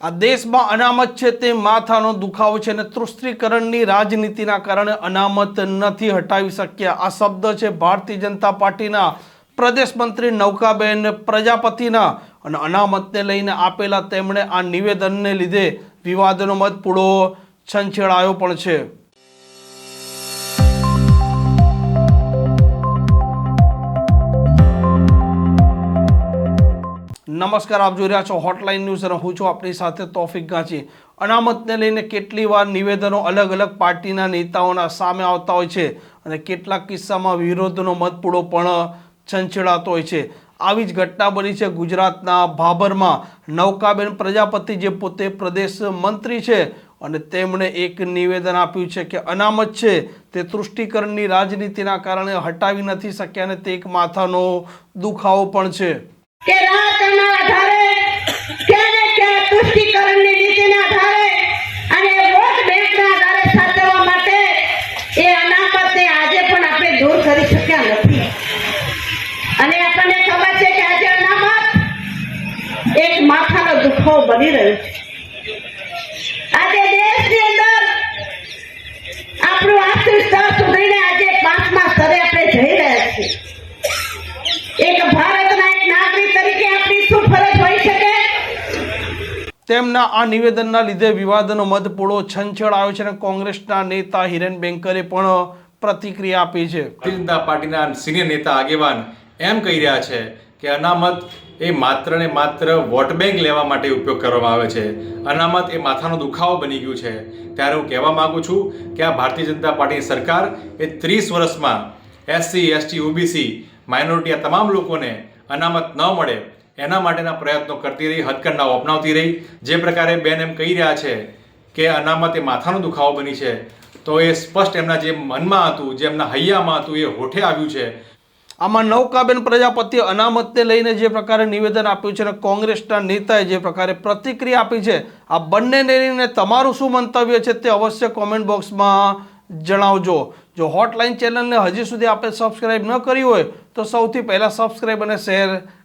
આ દેશમાં અનામત છે તે માથાનો દુખાવો છે અને તૃષ્ટિકરણની રાજનીતિના કારણે અનામત નથી હટાવી શક્યા. આ શબ્દ છે ભારતીય જનતા પાર્ટીના પ્રદેશ મંત્રી નૌકાબેન પ્રજાપતિના અને અનામતને લઈને આપેલા તેમણે આ નિવેદનને લીધે વિવાદનો મત પૂળો છંછેડાયો પણ છે. નમસ્કાર, આપ જોઈ રહ્યા છો હોટલાઇન ન્યૂઝ અને હું છું આપણી સાથે તોફિક ગાંચી. અનામતને લઈને કેટલી વાર નિવેદનો અલગ અલગ પાર્ટીના નેતાઓના સામે આવતા હોય છે અને કેટલાક કિસ્સામાં વિરોધનો મતપૂડો પણ છંછેડાતો હોય છે. આવી જ ઘટના બની છે ગુજરાતના ભાભરમાં. નૌકાબેન પ્રજાપતિ જે પોતે પ્રદેશ મંત્રી છે અને તેમણે એક નિવેદન આપ્યું છે કે અનામત છે તે તૃષ્ટિકરણની રાજનીતિના કારણે હટાવી નથી શક્યા અને તે એક માથાનો દુખાવો પણ છે. કે રાતના આધારે ક્યાં ને ક્યાં તુષ્ટિકરણની નીતિના આધારે અને વોટ બેંકના આધારે સાચવવા માટે એ અનામતને આજે પણ આપણે દૂર કરી શક્યા નથી. અને આપણને ખબર છે કે આજે અનામત એક માથાનો દુખાવો બની રહ્યો છે. આજે દેશની તેમના આ નિવેદનના લીધે વિવાદનો મતપૂળો છંછેડાયો છે અને કોંગ્રેસના નેતા હિરેન બેંકરે પણ પ્રતિક્રિયા આપી છે. જનતા પાર્ટીના સિનિયર નેતા આગેવાન એમ કહી રહ્યા છે કે અનામત એ માત્ર ને માત્ર વોટ બેંક લેવા માટે ઉપયોગ કરવામાં આવે છે. અનામત એ માથાનો દુખાવો બની ગયું છે. ત્યારે હું કહેવા માગું છું કે આ ભારતીય જનતા પાર્ટીની સરકાર એ ત્રીસ વર્ષમાં એસસી, એસટી, ઓબીસી, માઇનોરિટી આ તમામ લોકોને અનામત ન મળે એના માટેના પ્રયત્નો કરતી રહી હથકંડાઓ અપનાવતી રહી. જે પ્રકારે બેન એમ કહી રહ્યા છે કે અનામત એ માથાનો દુખાવો બની છે, તો એ સ્પષ્ટ એમના જે મનમાં હતું, જે એમના હૈયામાં હતું, એ હોઠે આવ્યું છે. આમાં નૌકાબેન પ્રજાપતિ અનામતને લઈને જે પ્રકારે નિવેદન આપ્યું છે અને કોંગ્રેસના નેતાએ જે પ્રકારે પ્રતિક્રિયા આપી છે, આ બંનેને લઈને તમારું શું મંતવ્ય છે તે અવશ્ય કોમેન્ટ બોક્સમાં જણાવજો. જો હોટલાઇન ચેનલને હજી સુધી આપણે સબસ્ક્રાઇબ ન કરી હોય, તો સૌથી પહેલાં સબસ્ક્રાઇબ અને શેર